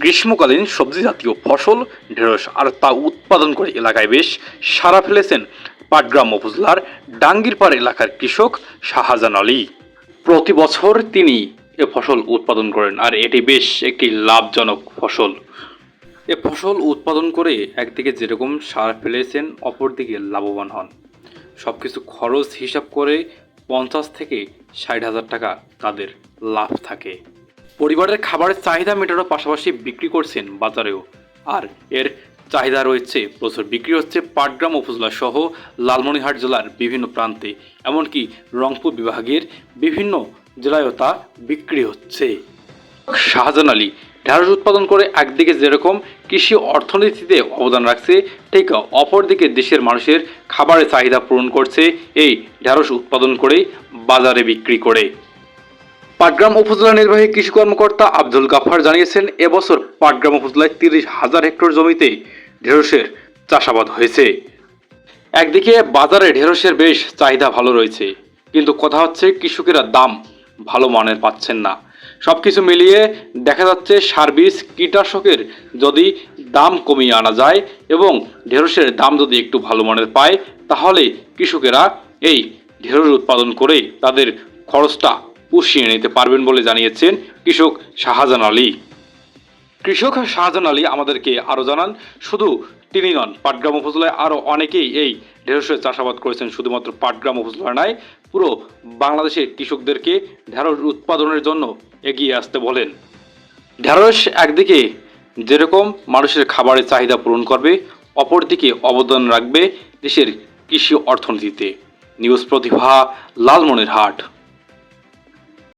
গ্রীষ্মকালীন সবজি জাতীয় ফসল, ঢেঁড়স আর তা উৎপাদন করে এলাকায় বেশ সারা ফেলেছেন পাটগ্রাম উপজেলার ডাঙ্গিরপাড় এলাকার কৃষক শাহজান আলী। প্রতি বছর তিনি এ ফসল উৎপাদন করেন আর এটি বেশ একটি লাভজনক ফসল। এ ফসল উৎপাদন করে একদিকে যেরকম সার ফেলেছেন, অপরদিকে লাভবান হন। সব কিছু খরচ হিসাব করে পঞ্চাশ থেকে ষাট হাজার টাকা তাদের লাভ থাকে। পরিবারের খাবারের চাহিদা মেটানোর পাশাপাশি বিক্রি করছেন বাজারেও। আর এর চাহিদা রয়েছে, প্রচুর। বিক্রি হচ্ছে পাটগ্রাম, উপজেলা সহ লালমনিরহাট জেলার বিভিন্ন প্রান্তে। এমনকি রংপুর বিভাগের বিভিন্ন জেলায়ও তা বিক্রি হচ্ছে। শাহজাহান আলী, ঢেঁড়স উৎপাদন করে একদিকে যেরকম কৃষি অর্থনীতিতে অবদান রাখছে, ঠিক অপরদিকে দেশের মানুষের খাবারের চাহিদা পূরণ করছে, এই ঢেঁড়স উৎপাদন করে বাজারে বিক্রি করে। পাটগ্রাম উপজেলা নির্বাহী কৃষি কর্মকর্তা আব্দুল গাফার জানিয়েছেন, এবছর পাটগ্রাম উপজেলায় তিরিশ হাজার হেক্টর জমিতে ঢেঁড়সের চাষাবাদ হয়েছে। একদিকে বাজারে ঢেঁড়সের বেশ চাহিদা ভালো রয়েছে, কিন্তু কথা হচ্ছে কৃষকেরা দাম ভালো মানের পাচ্ছেন না। সব কিছু মিলিয়ে দেখা যাচ্ছে সার বীজ কীটনাশকের যদি দাম কমিয়ে আনা যায় এবং ঢেঁড়সের দাম যদি একটু ভালো মানের পায়, তাহলে কৃষকেরা এই ঢেঁড়স উৎপাদন করে তাদের খরচটা পুষিয়ে নিতে পারবেন বলে জানিয়েছেন কৃষক শাহজাহান আলী। কৃষক শাহজাহান আলী আমাদেরকে আরও জানান, শুধু তিনি নন, পাটগ্রাম উপজেলায় আরও অনেকেই এই ঢেঁড়সের চাষাবাদ করেছেন। শুধুমাত্র পাটগ্রাম উপজেলা নয়, পুরো বাংলাদেশের কৃষকদেরকে ঢেঁড়স উৎপাদনের জন্য এগিয়ে আসতে বলেন। ঢেঁড়স একদিকে যেরকম মানুষের খাবারের চাহিদা পূরণ করবে, অপরদিকে অবদান রাখবে দেশের কৃষি অর্থনীতিতে। নিউজ প্রতিভা, লালমনিরহাট।